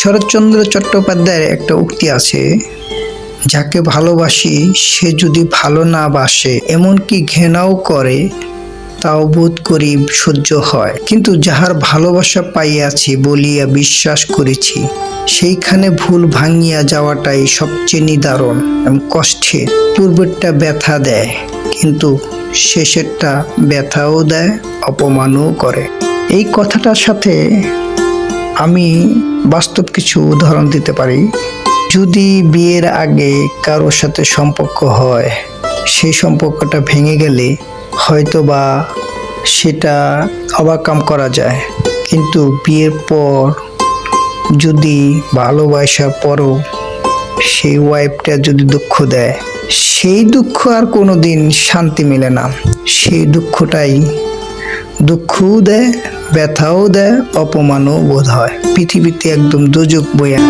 শরৎচন্দ্র চট্টোপাধ্যায়ের একটা উক্তি আছে, যাকে ভালোবাসি, সে যদি ভালো না বাসে, এমনকি ঘৃণাও করে, তাও বোধ করি সহ্য হয়। কিন্তু যাহার ভালোবাসা পাইয়াছি, বলিয়া বিশ্বাস করেছি, সেইখানে ভুল ভাঙিয়া যাওয়াটাই সবচেয়ে নিদারণ এবং কষ্টের পূর্বেরটা ব্যথা দেয়, কিন্তু শেষেরটা ব্যথাও দেয়, অপমানও করে। এই কথাটার সাথে আমি বাস্তব কিছু উদাহরণ দিতে পারি। যদি বিয়ের আগে কারোর সাথে সম্পর্ক হয়, সেই সম্পর্কটা ভেঙে গেলে হয়তো বা সেটা অবাকাম করা যায়। কিন্তু বিয়ের পর যদি ভালোবাসার পরও সেই ওয়াইফটা যদি দুঃখ দেয়, সেই দুঃখ আর কোনো দিন শান্তি মেলে না। সেই দুঃখটাই দুঃখও দেয় ব্যথাও দেয় অপমানও বোধ হয়। পৃথিবীতে একদম দুযোগ বইয়া